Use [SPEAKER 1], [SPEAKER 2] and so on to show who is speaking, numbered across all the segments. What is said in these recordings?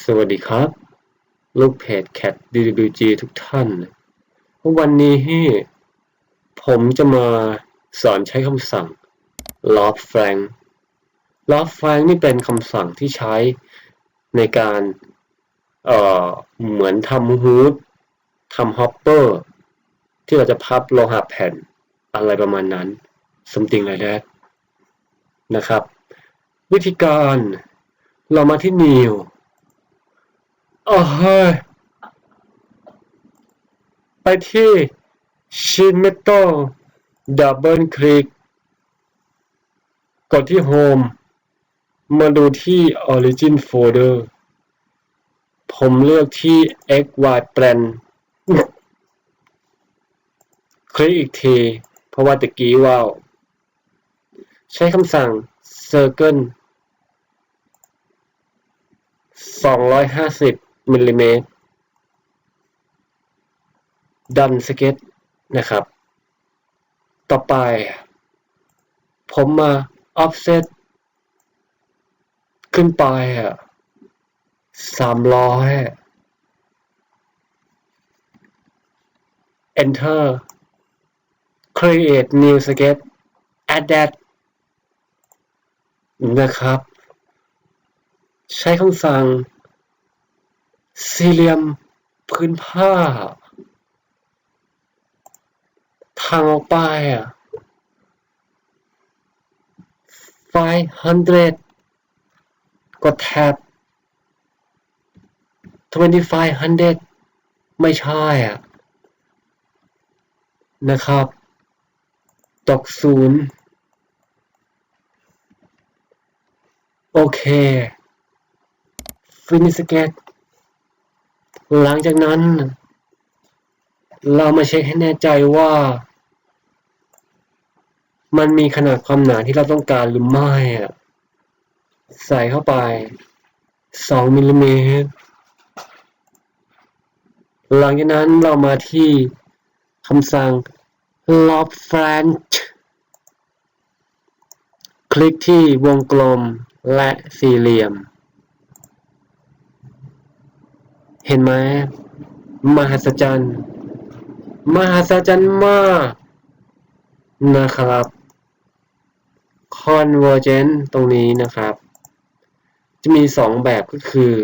[SPEAKER 1] สวัสดีครับ ลูกเพจ Cat DWG ทุกท่าน วันนี้ผมจะมาสอนใช้คำสั่ง lob frank lob frank นี่เป็นคำสั่งที่ใช้ในการเอ่อเหมือนทำฮูดทำฮอปเปอร์ที่เราจะพับโลหะแผ่นอะไรประมาณนั้น something like that นะครับ วิธีการเรามาที่ new โอ้เฮ้ยไปที่ชินเมโตดับเบิลคลิกกดที่โฮมมาดูที่ออริจินโฟลเดอร์ผมเลือกที่ XY Plan คลิกอีกที เพราะว่าตะกี้ว้าว ใช้คำสั่ง Circle 250 มิลลิเมตร ดันสเก็ตนะครับ ต่อไป ผมมา offset ขึ้นไปอะสามร้อย enter create new sketch add that นะครับ ใช้คำสั่ง สี่เหลี่ยมพื้นผ้า ทางออกไปอะ500 กดแท็บ2500 ไม่ใช่อะ นะครับ ตกศูนย์โอเค Finish Sketch หลังจากนั้น เรามาเช็คให้แน่ใจว่า มันมีขนาดความหนาที่เราต้องการหรือไม่อะใส่เข้าไป 2มิลลิเมตรหลังจากนั้นเรามาที่คำสั่ง lob flange คลิกที่วงกลมและสี่เหลี่ยม เห็นไหมมหัศจรรย์ มหัศจรรย์มาก นะครับ convergent ตรงนี้นะครับ จะมีสองแบบก็คือ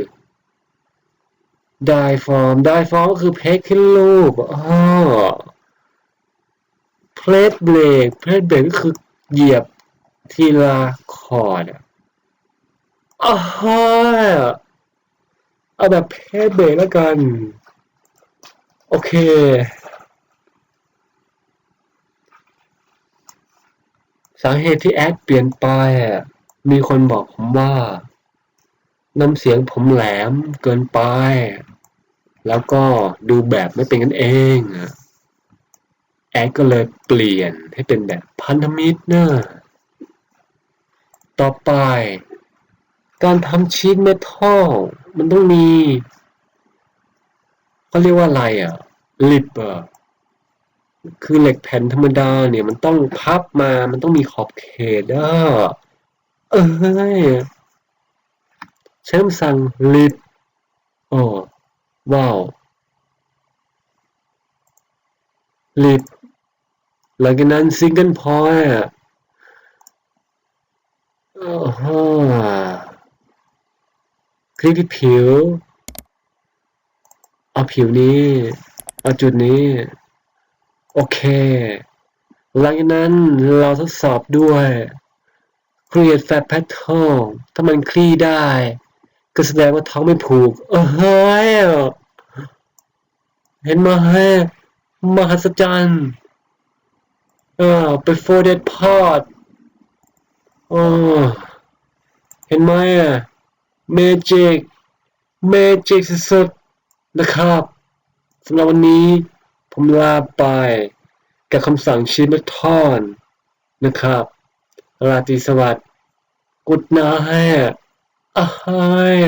[SPEAKER 1] diform diform ก็คือเพกขึ้นรูปอ๋อ plate break plate break ก็คือเหยียบทีละคอร์ดอะอ๋อ เอาแบบเพจเบรกแล้วกัน โอเค สาเหตุที่แอดเปลี่ยนไปอะมีคนบอกผมว่าน้ำเสียงผมแหลมเกินไป แล้วก็ดูแบบไม่เป็นกันเองแอดก็เลยเปลี่ยนให้เป็นแบบพันธมิตรเนะต่อไป การทำชีทเมทัลมันต้องมีเขาเรียกว่าอะไรอะลิปอะคือเหล็กแผ่นธรรมดาเนี่ย มันต้องพับมา มันต้องมีขอบเขตอะเอ้ยใช้คำสั่ง lip โอ้ว้าว lip หลังจากนั้น single point อะโอ้โห คลิกที่ผิว เอาผิวนี้ เอาจุดนี้ โอเค หลังจากนั้นเราทดสอบด้วย create fat pattern ถ้ามันคลี่ได้ ก็แสดงว่าท้องไม่ผูก เออเฮ้ย เห็นไหมมหัศจรรย์เออไป folded part โอ้เห็นไหมอะ เมจิกเมจิกสุดๆนะครับสำหรับวันนี้ผมลาไปกับคำสั่งชิมทอนนะครับ ราตรีสวัสดิ์กุดนาให้อะอ้าย